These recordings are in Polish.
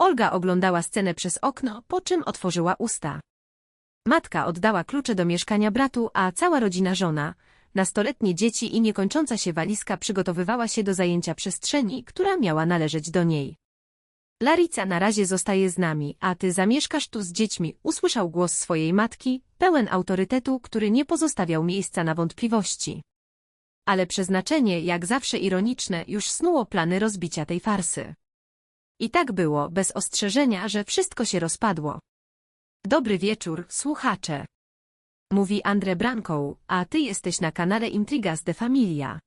Olga oglądała scenę przez okno, po czym otworzyła usta. Matka oddała klucze do mieszkania bratu, a cała rodzina żona, nastoletnie dzieci i niekończąca się walizka przygotowywała się do zajęcia przestrzeni, która miała należeć do niej. Larica na razie zostaje z nami, a ty zamieszkasz tu z dziećmi, usłyszał głos swojej matki, pełen autorytetu, który nie pozostawiał miejsca na wątpliwości. Ale przeznaczenie, jak zawsze ironiczne, już snuło plany rozbicia tej farsy. I tak było, bez ostrzeżenia, że wszystko się rozpadło. Dobry wieczór, słuchacze. Mówi Andre Branką, a ty jesteś na kanale Intrigas de Familia.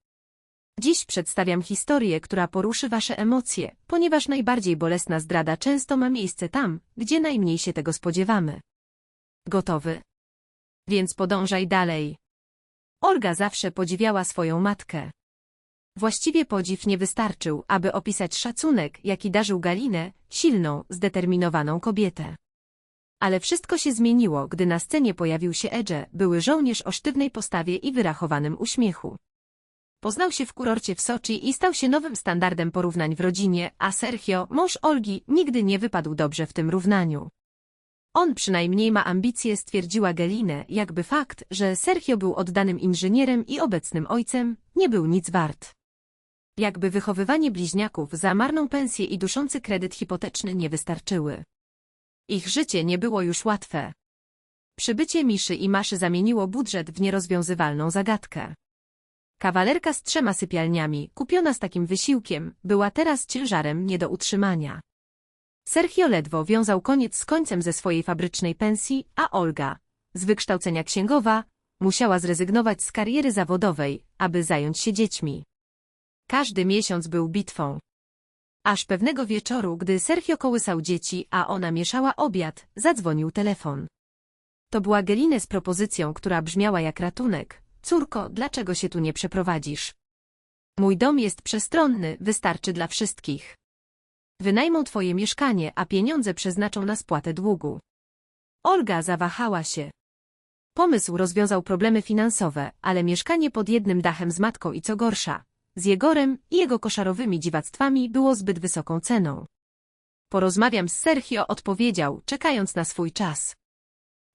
Dziś przedstawiam historię, która poruszy wasze emocje, ponieważ najbardziej bolesna zdrada często ma miejsce tam, gdzie najmniej się tego spodziewamy. Gotowy? Więc podążaj dalej. Olga zawsze podziwiała swoją matkę. Właściwie podziw nie wystarczył, aby opisać szacunek, jaki darzył Galinę, silną, zdeterminowaną kobietę. Ale wszystko się zmieniło, gdy na scenie pojawił się Edge, były żołnierz o sztywnej postawie i wyrachowanym uśmiechu. Poznał się w kurorcie w Soczi i stał się nowym standardem porównań w rodzinie, a Sergio, mąż Olgi, nigdy nie wypadł dobrze w tym równaniu. On przynajmniej ma ambicje, stwierdziła Gelinę, jakby fakt, że Sergio był oddanym inżynierem i obecnym ojcem, nie był nic wart. Jakby wychowywanie bliźniaków za marną pensję i duszący kredyt hipoteczny nie wystarczyły. Ich życie nie było już łatwe. Przybycie Miszy i Maszy zamieniło budżet w nierozwiązywalną zagadkę. Kawalerka z trzema sypialniami, kupiona z takim wysiłkiem, była teraz ciężarem nie do utrzymania. Sergio ledwo wiązał koniec z końcem ze swojej fabrycznej pensji, a Olga, z wykształcenia księgowa, musiała zrezygnować z kariery zawodowej, aby zająć się dziećmi. Każdy miesiąc był bitwą. Aż pewnego wieczoru, gdy Sergio kołysał dzieci, a ona mieszała obiad, zadzwonił telefon. To była Gelinę z propozycją, która brzmiała jak ratunek. Córko, dlaczego się tu nie przeprowadzisz? Mój dom jest przestronny, wystarczy dla wszystkich. Wynajmą twoje mieszkanie, a pieniądze przeznaczą na spłatę długu. Olga zawahała się. Pomysł rozwiązał problemy finansowe, ale mieszkanie pod jednym dachem z matką i co gorsza, z Jegorem i jego koszarowymi dziwactwami było zbyt wysoką ceną. Porozmawiam z Sergio, odpowiedział, czekając na swój czas.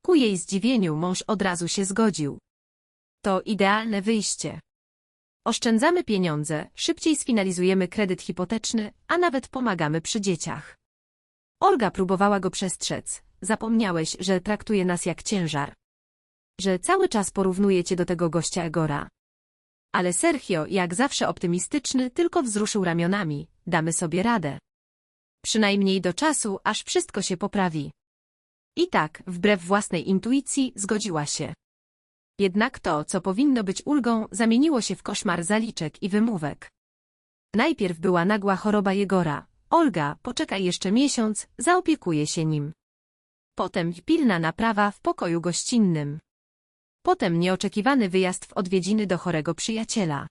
Ku jej zdziwieniu mąż od razu się zgodził. To idealne wyjście. Oszczędzamy pieniądze, szybciej sfinalizujemy kredyt hipoteczny, a nawet pomagamy przy dzieciach. Olga próbowała go przestrzec. Zapomniałeś, że traktuje nas jak ciężar. Że cały czas porównuje cię do tego gościa Egora. Ale Sergio, jak zawsze optymistyczny, tylko wzruszył ramionami. Damy sobie radę. Przynajmniej do czasu, aż wszystko się poprawi. I tak, wbrew własnej intuicji, zgodziła się. Jednak to, co powinno być ulgą, zamieniło się w koszmar zaliczek i wymówek. Najpierw była nagła choroba Jegora. Olga, poczekaj jeszcze miesiąc, zaopiekuje się nim. Potem pilna naprawa w pokoju gościnnym. Potem nieoczekiwany wyjazd w odwiedziny do chorego przyjaciela.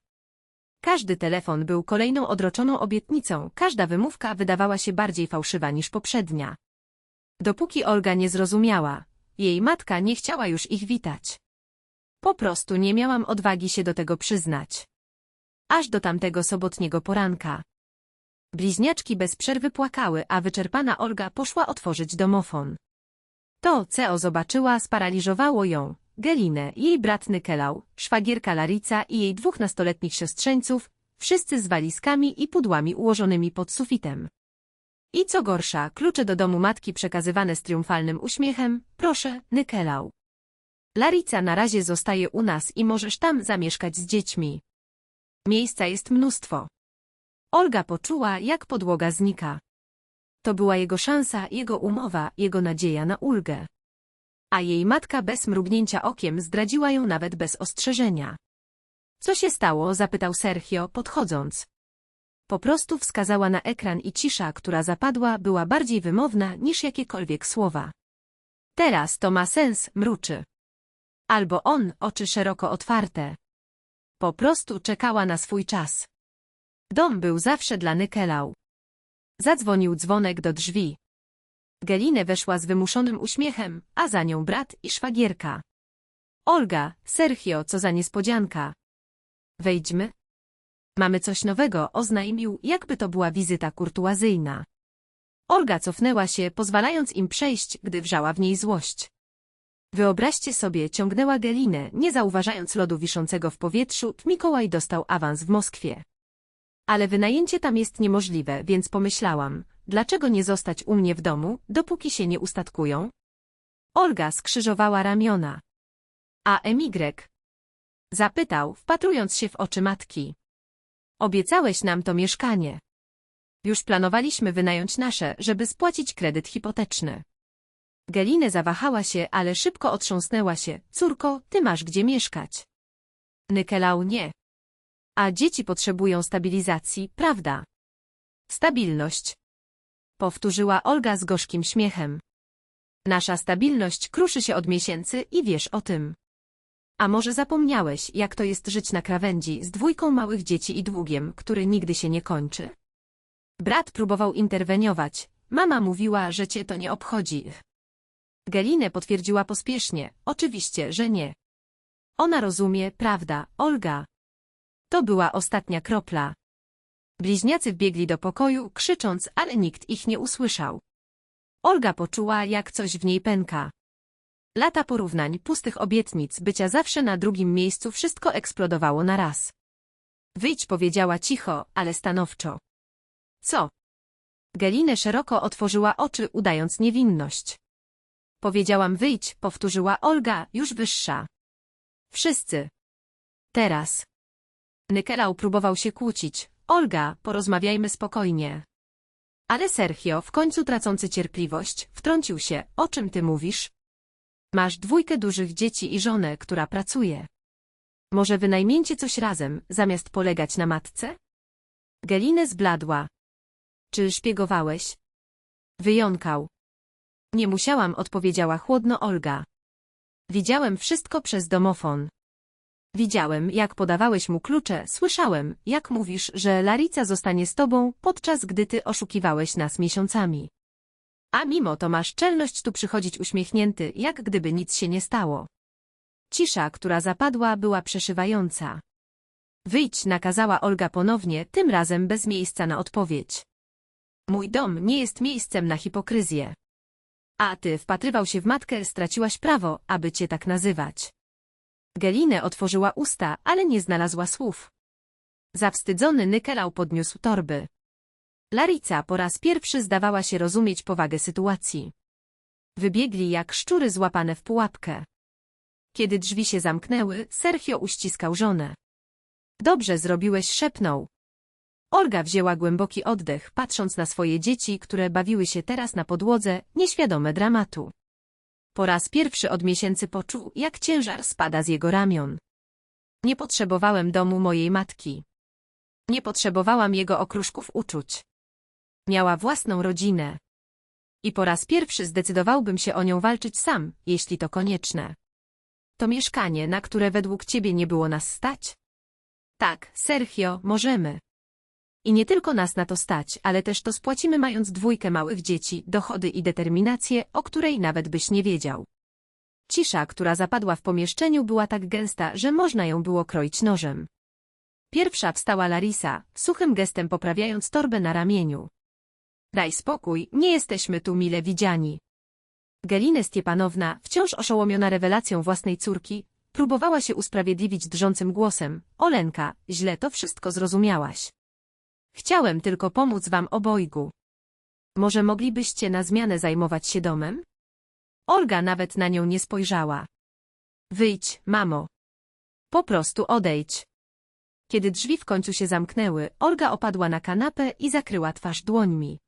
Każdy telefon był kolejną odroczoną obietnicą, każda wymówka wydawała się bardziej fałszywa niż poprzednia. Dopóki Olga nie zrozumiała, jej matka nie chciała już ich witać. Po prostu nie miałam odwagi się do tego przyznać. Aż do tamtego sobotniego poranka. Bliźniaczki bez przerwy płakały, a wyczerpana Olga poszła otworzyć domofon. To, co zobaczyła, sparaliżowało ją. Gelinę, jej brat Nykelał, szwagierka Larica i jej dwóch nastoletnich siostrzeńców, wszyscy z walizkami i pudłami ułożonymi pod sufitem. I co gorsza, klucze do domu matki przekazywane z triumfalnym uśmiechem, proszę, Nykelał. Larica na razie zostaje u nas i możesz tam zamieszkać z dziećmi. Miejsca jest mnóstwo. Olga poczuła, jak podłoga znika. To była jego szansa, jego umowa, jego nadzieja na ulgę. A jej matka bez mrugnięcia okiem zdradziła ją nawet bez ostrzeżenia. Co się stało? zapytał Sergio, podchodząc. Po prostu wskazała na ekran i cisza, która zapadła, była bardziej wymowna niż jakiekolwiek słowa. Teraz to ma sens, mruczy. Albo on, oczy szeroko otwarte. Po prostu czekała na swój czas. Dom był zawsze dla Nykelał. Zadzwonił dzwonek do drzwi. Gelinę weszła z wymuszonym uśmiechem, a za nią brat i szwagierka. Olga, Sergio, co za niespodzianka. Wejdźmy. Mamy coś nowego, oznajmił, jakby to była wizyta kurtuazyjna. Olga cofnęła się, pozwalając im przejść, gdy wrzała w niej złość. Wyobraźcie sobie, ciągnęła Gelinę, nie zauważając lodu wiszącego w powietrzu, Mikołaj dostał awans w Moskwie. Ale wynajęcie tam jest niemożliwe, więc pomyślałam, dlaczego nie zostać u mnie w domu, dopóki się nie ustatkują? Olga skrzyżowała ramiona. A MY? Zapytał, wpatrując się w oczy matki. Obiecałeś nam to mieszkanie. Już planowaliśmy wynająć nasze, żeby spłacić kredyt hipoteczny. Gelinę zawahała się, ale szybko otrząsnęła się. Córko, ty masz gdzie mieszkać. Nykelał nie. A dzieci potrzebują stabilizacji, prawda? Stabilność. Powtórzyła Olga z gorzkim śmiechem. Nasza stabilność kruszy się od miesięcy i wiesz o tym. A może zapomniałeś, jak to jest żyć na krawędzi z dwójką małych dzieci i długiem, który nigdy się nie kończy? Brat próbował interweniować. Mama mówiła, że cię to nie obchodzi. Gelinę potwierdziła pospiesznie. Oczywiście, że nie. Ona rozumie, prawda, Olga. To była ostatnia kropla. Bliźniacy wbiegli do pokoju, krzycząc, ale nikt ich nie usłyszał. Olga poczuła, jak coś w niej pęka. Lata porównań, pustych obietnic, bycia zawsze na drugim miejscu, wszystko eksplodowało na raz. Wyjdź, powiedziała cicho, ale stanowczo. Co? Gelinę szeroko otworzyła oczy, udając niewinność. Powiedziałam wyjdź, powtórzyła Olga, już wyższa. Wszyscy. Teraz. Nykelał próbował się kłócić. Olga, porozmawiajmy spokojnie. Ale Sergio, w końcu tracący cierpliwość, wtrącił się. O czym ty mówisz? Masz dwójkę dużych dzieci i żonę, która pracuje. Może wynajmiecie coś razem, zamiast polegać na matce? Gelinę zbladła. Czy szpiegowałeś? Wyjąkał. Nie musiałam, odpowiedziała chłodno Olga. Widziałem wszystko przez domofon. Widziałem, jak podawałeś mu klucze, słyszałem, jak mówisz, że Larica zostanie z tobą, podczas gdy ty oszukiwałeś nas miesiącami. A mimo to masz czelność tu przychodzić uśmiechnięty, jak gdyby nic się nie stało. Cisza, która zapadła, była przeszywająca. Wyjdź, nakazała Olga ponownie, tym razem bez miejsca na odpowiedź. Mój dom nie jest miejscem na hipokryzję. A ty wpatrywał się w matkę, straciłaś prawo, aby cię tak nazywać. Gelinę otworzyła usta, ale nie znalazła słów. Zawstydzony Nykelał podniósł torby. Larica po raz pierwszy zdawała się rozumieć powagę sytuacji. Wybiegli jak szczury złapane w pułapkę. Kiedy drzwi się zamknęły, Sergio uściskał żonę. Dobrze zrobiłeś, szepnął. Olga wzięła głęboki oddech, patrząc na swoje dzieci, które bawiły się teraz na podłodze, nieświadome dramatu. Po raz pierwszy od miesięcy poczuł, jak ciężar spada z jego ramion. Nie potrzebowałem domu mojej matki. Nie potrzebowałam jego okruszków uczuć. Miała własną rodzinę. I po raz pierwszy zdecydowałbym się o nią walczyć sam, jeśli to konieczne. To mieszkanie, na które według ciebie nie było nas stać? Tak, Sergio, możemy. I nie tylko nas na to stać, ale też to spłacimy mając dwójkę małych dzieci, dochody i determinację, o której nawet byś nie wiedział. Cisza, która zapadła w pomieszczeniu była tak gęsta, że można ją było kroić nożem. Pierwsza wstała Larisa, suchym gestem poprawiając torbę na ramieniu. Daj spokój, nie jesteśmy tu mile widziani. Gelinę Stiepanowna, wciąż oszołomiona rewelacją własnej córki, próbowała się usprawiedliwić drżącym głosem. Olenka, źle to wszystko zrozumiałaś. Chciałem tylko pomóc wam obojgu. Może moglibyście na zmianę zajmować się domem? Olga nawet na nią nie spojrzała. Wyjdź, mamo. Po prostu odejdź. Kiedy drzwi w końcu się zamknęły, Olga opadła na kanapę i zakryła twarz dłońmi.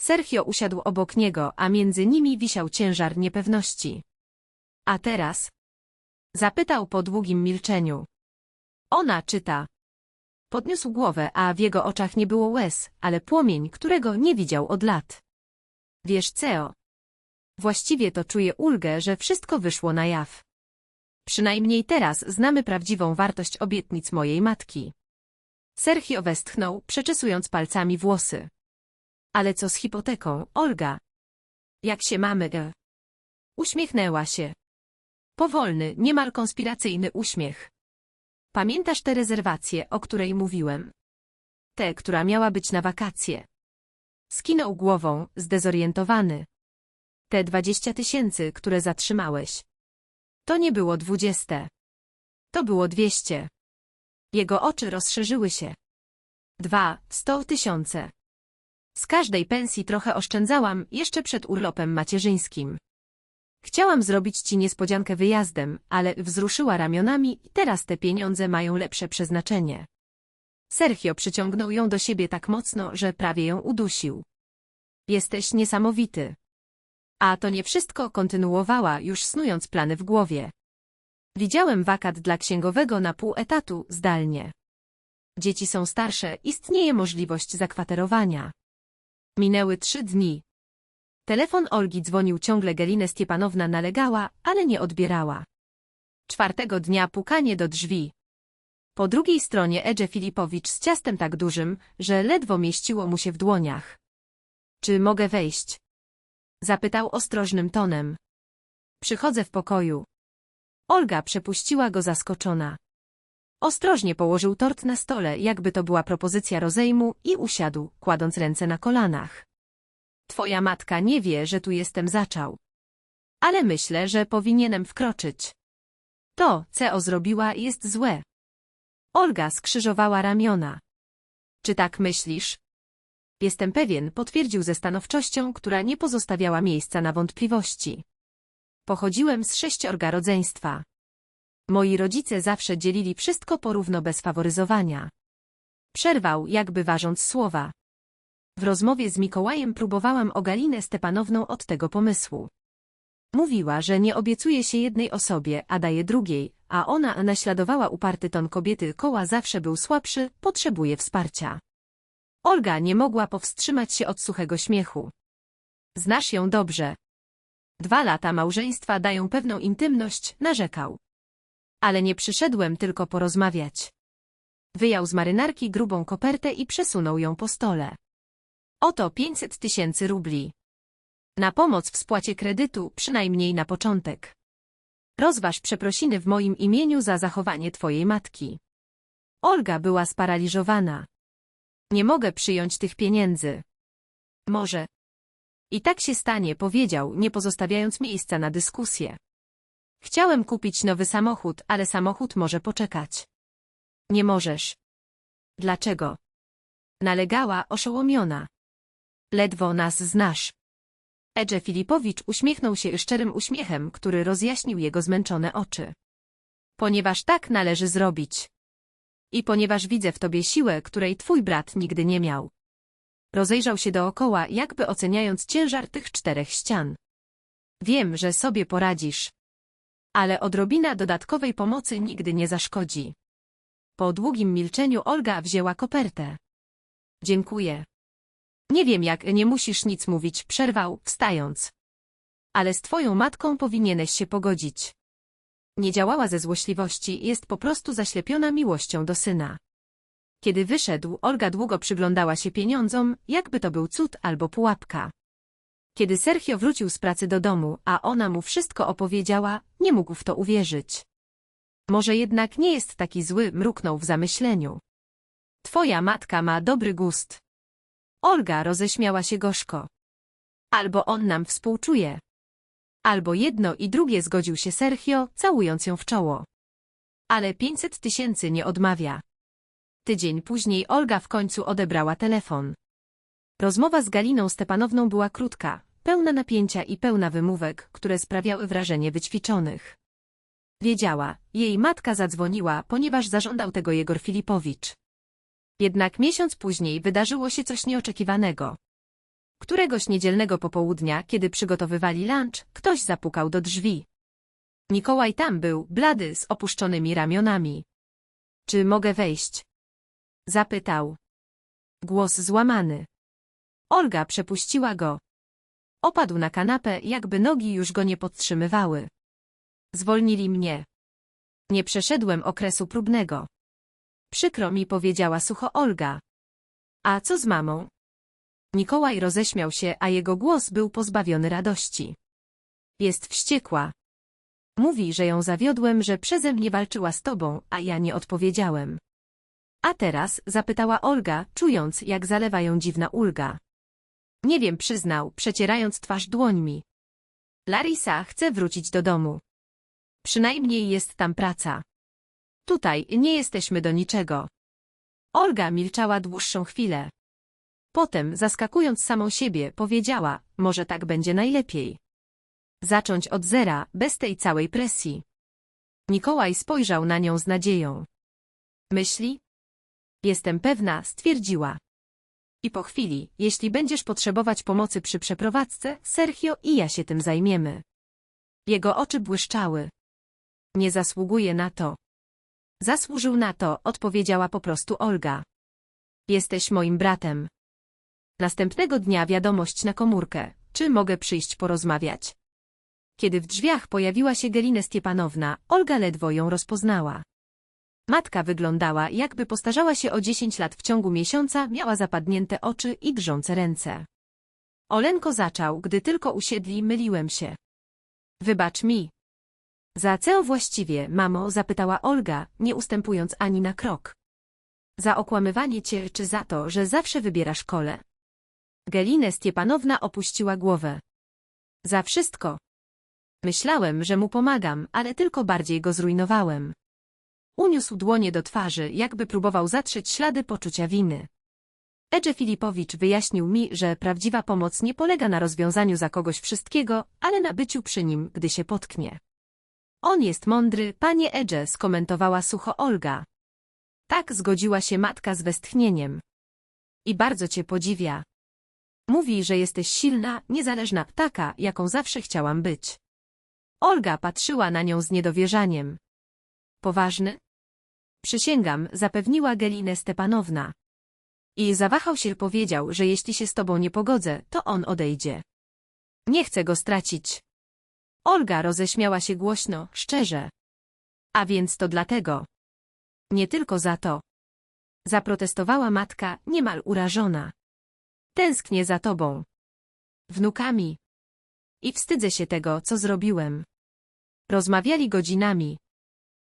Sergio usiadł obok niego, a między nimi wisiał ciężar niepewności. A teraz? Zapytał po długim milczeniu. Ona czyta. Podniósł głowę, a w jego oczach nie było łez, ale płomień, którego nie widział od lat. Wiesz, Ceo. Właściwie to czuję ulgę, że wszystko wyszło na jaw. Przynajmniej teraz znamy prawdziwą wartość obietnic mojej matki. Sergio westchnął, przeczesując palcami włosy. Ale co z hipoteką, Olga? Jak się mamy, e? Uśmiechnęła się. Powolny, niemal konspiracyjny uśmiech. Pamiętasz tę rezerwację, o której mówiłem? Tę, która miała być na wakacje. Skinął głową, zdezorientowany. Te dwadzieścia tysięcy, które zatrzymałeś. To nie było dwudzieste. To było dwieście. Jego oczy rozszerzyły się. Dwa, sto tysiące. Z każdej pensji trochę oszczędzałam jeszcze przed urlopem macierzyńskim. Chciałam zrobić ci niespodziankę wyjazdem, ale wzruszyła ramionami i teraz te pieniądze mają lepsze przeznaczenie. Sergio przyciągnął ją do siebie tak mocno, że prawie ją udusił. Jesteś niesamowity. A to nie wszystko kontynuowała, już snując plany w głowie. Widziałem wakat dla księgowego na pół etatu, zdalnie. Dzieci są starsze, istnieje możliwość zakwaterowania. Minęły trzy dni. Telefon Olgi dzwonił ciągle Gelinę Stiepanowna nalegała, ale nie odbierała. Czwartego dnia pukanie do drzwi. Po drugiej stronie Edże Filipowicz z ciastem tak dużym, że ledwo mieściło mu się w dłoniach. Czy mogę wejść? Zapytał ostrożnym tonem. Przychodzę w pokoju. Olga przepuściła go zaskoczona. Ostrożnie położył tort na stole, jakby to była propozycja rozejmu i usiadł, kładąc ręce na kolanach. Twoja matka nie wie, że tu jestem zaczął. Ale myślę, że powinienem wkroczyć. To, co zrobiła, jest złe. Olga skrzyżowała ramiona. Czy tak myślisz? Jestem pewien, potwierdził ze stanowczością, która nie pozostawiała miejsca na wątpliwości. Pochodziłem z sześciorga rodzeństwa. Moi rodzice zawsze dzielili wszystko porówno bez faworyzowania. Przerwał, jakby ważąc słowa. W rozmowie z Mikołajem próbowałam o Galinę Stepanowną od tego pomysłu. Mówiła, że nie obiecuje się jednej osobie, a daje drugiej, a ona naśladowała uparty ton kobiety koła zawsze był słabszy, potrzebuje wsparcia. Olga nie mogła powstrzymać się od suchego śmiechu. Znasz ją dobrze. Dwa lata małżeństwa dają pewną intymność, narzekał. Ale nie przyszedłem tylko porozmawiać. Wyjął z marynarki grubą kopertę i przesunął ją po stole. Oto 500 tysięcy rubli. Na pomoc w spłacie kredytu, przynajmniej na początek. Rozważ przeprosiny w moim imieniu za zachowanie twojej matki. Olga była sparaliżowana. Nie mogę przyjąć tych pieniędzy. Może. I tak się stanie, powiedział, nie pozostawiając miejsca na dyskusję. Chciałem kupić nowy samochód, ale samochód może poczekać. Nie możesz. Dlaczego? Nalegała, oszołomiona. Ledwo nas znasz. Edże Filipowicz uśmiechnął się szczerym uśmiechem, który rozjaśnił jego zmęczone oczy. Ponieważ tak należy zrobić. I ponieważ widzę w tobie siłę, której twój brat nigdy nie miał. Rozejrzał się dookoła, jakby oceniając ciężar tych czterech ścian. Wiem, że sobie poradzisz. Ale odrobina dodatkowej pomocy nigdy nie zaszkodzi. Po długim milczeniu Olga wzięła kopertę. Dziękuję. Nie wiem jak, nie musisz nic mówić, przerwał, wstając. Ale z twoją matką powinieneś się pogodzić. Nie działała ze złośliwości, jest po prostu zaślepiona miłością do syna. Kiedy wyszedł, Olga długo przyglądała się pieniądzom, jakby to był cud albo pułapka. Kiedy Sergio wrócił z pracy do domu, a ona mu wszystko opowiedziała, nie mógł w to uwierzyć. Może jednak nie jest taki zły, mruknął w zamyśleniu. Twoja matka ma dobry gust. Olga roześmiała się gorzko. Albo on nam współczuje. Albo jedno i drugie zgodził się Sergio, całując ją w czoło. Ale pięćset tysięcy nie odmawia. Tydzień później Olga w końcu odebrała telefon. Rozmowa z Galiną Stepanowną była krótka, pełna napięcia i pełna wymówek, które sprawiały wrażenie wyćwiczonych. Wiedziała, jej matka zadzwoniła, ponieważ zażądał tego Jegor Filipowicz. Jednak miesiąc później wydarzyło się coś nieoczekiwanego. Któregoś niedzielnego popołudnia, kiedy przygotowywali lunch, ktoś zapukał do drzwi. Mikołaj tam był, blady, z opuszczonymi ramionami. Czy mogę wejść? Zapytał. Głos złamany. Olga przepuściła go. Opadł na kanapę, jakby nogi już go nie podtrzymywały. Zwolnili mnie. Nie przeszedłem okresu próbnego. Przykro mi powiedziała sucho Olga. A co z mamą? Mikołaj roześmiał się, a jego głos był pozbawiony radości. Jest wściekła. Mówi, że ją zawiodłem, że przeze mnie walczyła z tobą, a ja nie odpowiedziałem. A teraz, zapytała Olga, czując, jak zalewa ją dziwna ulga. Nie wiem, przyznał, przecierając twarz dłońmi. Larisa chce wrócić do domu. Przynajmniej jest tam praca. Tutaj nie jesteśmy do niczego. Olga milczała dłuższą chwilę. Potem, zaskakując samą siebie, powiedziała, może tak będzie najlepiej. Zacząć od zera, bez tej całej presji. Mikołaj spojrzał na nią z nadzieją. Myśli? Jestem pewna, stwierdziła. I po chwili, jeśli będziesz potrzebować pomocy przy przeprowadzce, Sergio i ja się tym zajmiemy. Jego oczy błyszczały. Nie zasługuje na to. Zasłużył na to, odpowiedziała po prostu Olga. Jesteś moim bratem. Następnego dnia wiadomość na komórkę. Czy mogę przyjść porozmawiać? Kiedy w drzwiach pojawiła się Gelinę Stiepanowna, Olga ledwo ją rozpoznała. Matka wyglądała, jakby postarzała się o 10 lat w ciągu miesiąca, miała zapadnięte oczy i drżące ręce. Olenko zaczął, gdy tylko usiedli, myliłem się. Wybacz mi. Za co właściwie, mamo, zapytała Olga, nie ustępując ani na krok. Za okłamywanie cię czy za to, że zawsze wybierasz kole? Gelinę Stiepanowna opuściła głowę. Za wszystko. Myślałem, że mu pomagam, ale tylko bardziej go zrujnowałem. Uniósł dłonie do twarzy, jakby próbował zatrzeć ślady poczucia winy. Edże Filipowicz wyjaśnił mi, że prawdziwa pomoc nie polega na rozwiązaniu za kogoś wszystkiego, ale na byciu przy nim, gdy się potknie. On jest mądry, panie Edże, skomentowała sucho Olga. Tak zgodziła się matka z westchnieniem. I bardzo cię podziwia. Mówi, że jesteś silna, niezależna ptaka, jaką zawsze chciałam być. Olga patrzyła na nią z niedowierzaniem. Poważny? Przysięgam, zapewniła Gelinę Stepanowna. I zawahał się powiedział, że jeśli się z tobą nie pogodzę, to on odejdzie. Nie chcę go stracić. Olga roześmiała się głośno, szczerze. A więc to dlatego. Nie tylko za to. Zaprotestowała matka, niemal urażona. Tęsknię za tobą. Wnukami. I wstydzę się tego, co zrobiłem. Rozmawiali godzinami.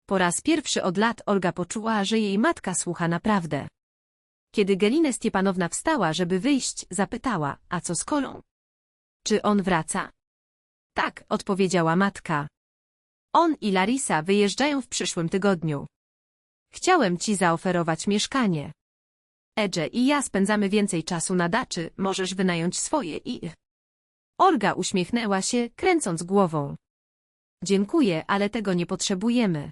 Po raz pierwszy od lat Olga poczuła, że jej matka słucha naprawdę. Kiedy Gelinę Stiepanowna wstała, żeby wyjść, zapytała, a co z kolą? Czy on wraca? Tak, odpowiedziała matka. On i Larisa wyjeżdżają w przyszłym tygodniu. Chciałem ci zaoferować mieszkanie. Edże i ja spędzamy więcej czasu na daczy, możesz wynająć swoje i... Olga uśmiechnęła się, kręcąc głową. Dziękuję, ale tego nie potrzebujemy.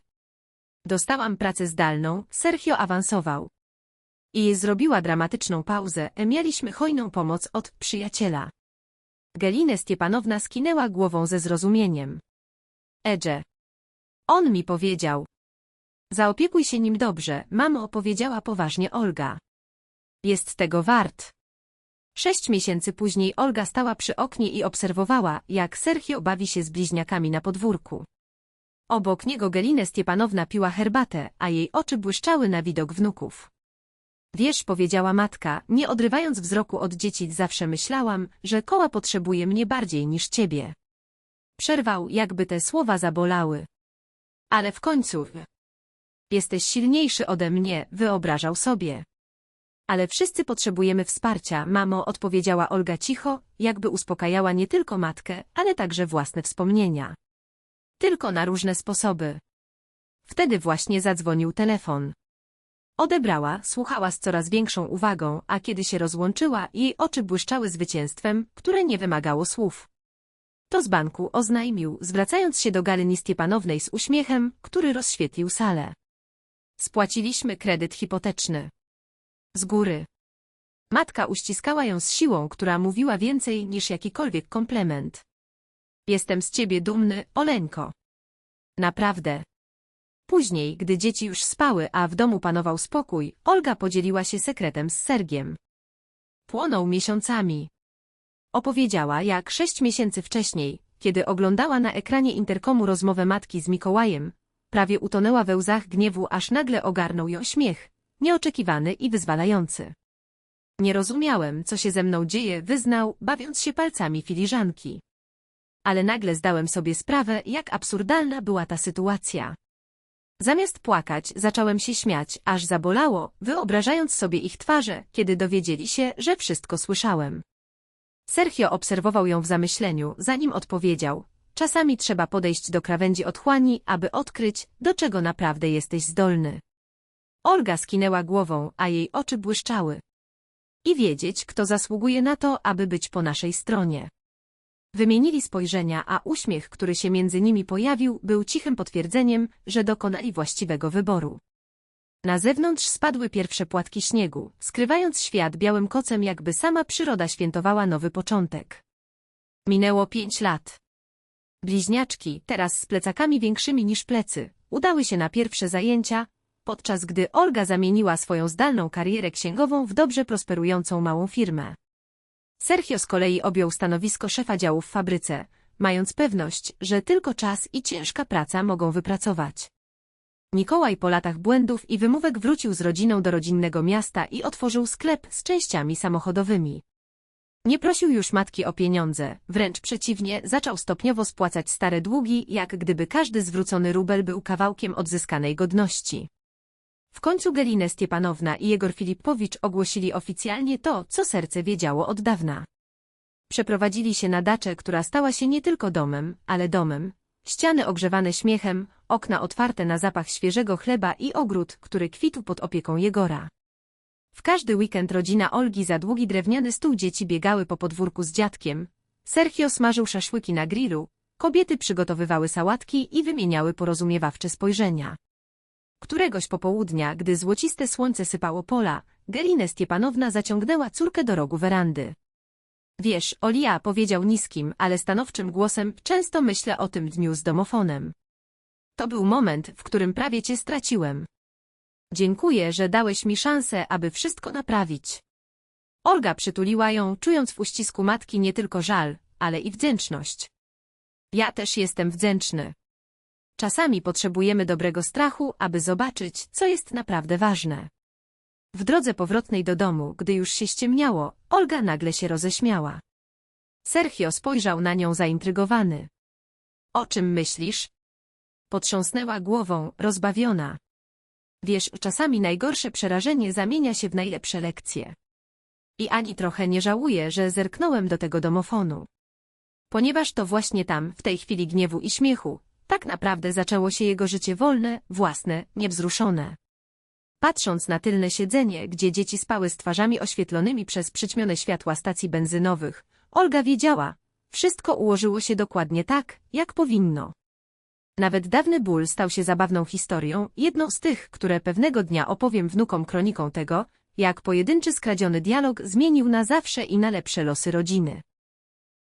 Dostałam pracę zdalną, Sergio awansował. I zrobiła dramatyczną pauzę, mieliśmy hojną pomoc od przyjaciela. Gelinę Stiepanowna skinęła głową ze zrozumieniem. Edże. On mi powiedział. Zaopiekuj się nim dobrze, mamo opowiedziała poważnie Olga. Jest tego wart. Sześć miesięcy później Olga stała przy oknie i obserwowała, jak Sergio bawi się z bliźniakami na podwórku. Obok niego Gelinę Stiepanowna piła herbatę, a jej oczy błyszczały na widok wnuków. Wiesz, powiedziała matka, nie odrywając wzroku od dzieci, zawsze myślałam, że koła potrzebuje mnie bardziej niż ciebie. Przerwał, jakby te słowa zabolały. Ale w końcu... Jesteś silniejszy ode mnie, wyobrażał sobie. Ale wszyscy potrzebujemy wsparcia, mamo, odpowiedziała Olga cicho, jakby uspokajała nie tylko matkę, ale także własne wspomnienia. Tylko na różne sposoby. Wtedy właśnie zadzwonił telefon. Odebrała, słuchała z coraz większą uwagą, a kiedy się rozłączyła, jej oczy błyszczały zwycięstwem, które nie wymagało słów. To z banku oznajmił, zwracając się do Galiny Stiepanownej z uśmiechem, który rozświetlił salę. Spłaciliśmy kredyt hipoteczny. Z góry. Matka uściskała ją z siłą, która mówiła więcej niż jakikolwiek komplement. Jestem z ciebie dumny, Oleńko. Naprawdę. Później, gdy dzieci już spały, a w domu panował spokój, Olga podzieliła się sekretem z Sergiem. Płonął miesiącami. Opowiedziała, jak sześć miesięcy wcześniej, kiedy oglądała na ekranie interkomu rozmowę matki z Mikołajem, prawie utonęła we łzach gniewu, aż nagle ogarnął ją śmiech, nieoczekiwany i wyzwalający. Nie rozumiałem, co się ze mną dzieje, wyznał, bawiąc się palcami filiżanki. Ale nagle zdałem sobie sprawę, jak absurdalna była ta sytuacja. Zamiast płakać, zacząłem się śmiać, aż zabolało, wyobrażając sobie ich twarze, kiedy dowiedzieli się, że wszystko słyszałem. Sergio obserwował ją w zamyśleniu, zanim odpowiedział. Czasami trzeba podejść do krawędzi otchłani, aby odkryć, do czego naprawdę jesteś zdolny. Olga skinęła głową, a jej oczy błyszczały. I wiedzieć, kto zasługuje na to, aby być po naszej stronie. Wymienili spojrzenia, a uśmiech, który się między nimi pojawił, był cichym potwierdzeniem, że dokonali właściwego wyboru. Na zewnątrz spadły pierwsze płatki śniegu, skrywając świat białym kocem, jakby sama przyroda świętowała nowy początek. Minęło pięć lat. Bliźniaczki, teraz z plecakami większymi niż plecy, udały się na pierwsze zajęcia, podczas gdy Olga zamieniła swoją zdalną karierę księgową w dobrze prosperującą małą firmę. Sergio z kolei objął stanowisko szefa działu w fabryce, mając pewność, że tylko czas i ciężka praca mogą wypracować. Mikołaj po latach błędów i wymówek wrócił z rodziną do rodzinnego miasta i otworzył sklep z częściami samochodowymi. Nie prosił już matki o pieniądze, wręcz przeciwnie, zaczął stopniowo spłacać stare długi, jak gdyby każdy zwrócony rubel był kawałkiem odzyskanej godności. W końcu Gelinę Stiepanowna i Jegor Filipowicz ogłosili oficjalnie to, co serce wiedziało od dawna. Przeprowadzili się na daczę, która stała się nie tylko domem, ale domem. Ściany ogrzewane śmiechem, okna otwarte na zapach świeżego chleba i ogród, który kwitł pod opieką Jegora. W każdy weekend rodzina Olgi za długi drewniany stół dzieci biegały po podwórku z dziadkiem. Sergio smażył szaszłyki na grillu, kobiety przygotowywały sałatki i wymieniały porozumiewawcze spojrzenia. Któregoś popołudnia, gdy złociste słońce sypało pola, Gelinę Stiepanowna zaciągnęła córkę do rogu werandy. Wiesz, Olia powiedział niskim, ale stanowczym głosem, często myślę o tym dniu z domofonem. To był moment, w którym prawie cię straciłem. Dziękuję, że dałeś mi szansę, aby wszystko naprawić. Olga przytuliła ją, czując w uścisku matki nie tylko żal, ale i wdzięczność. Ja też jestem wdzięczny. Czasami potrzebujemy dobrego strachu, aby zobaczyć, co jest naprawdę ważne. W drodze powrotnej do domu, gdy już się ściemniało, Olga nagle się roześmiała. Sergio spojrzał na nią zaintrygowany. O czym myślisz? Potrząsnęła głową, rozbawiona. Wiesz, czasami najgorsze przerażenie zamienia się w najlepsze lekcje. I ani trochę nie żałuję, że zerknąłem do tego domofonu. Ponieważ to właśnie tam, w tej chwili gniewu i śmiechu, tak naprawdę zaczęło się jego życie wolne, własne, niewzruszone. Patrząc na tylne siedzenie, gdzie dzieci spały z twarzami oświetlonymi przez przyćmione światła stacji benzynowych, Olga wiedziała, wszystko ułożyło się dokładnie tak, jak powinno. Nawet dawny ból stał się zabawną historią, jedną z tych, które pewnego dnia opowiem wnukom kroniką tego, jak pojedynczy skradziony dialog zmienił na zawsze i na lepsze losy rodziny.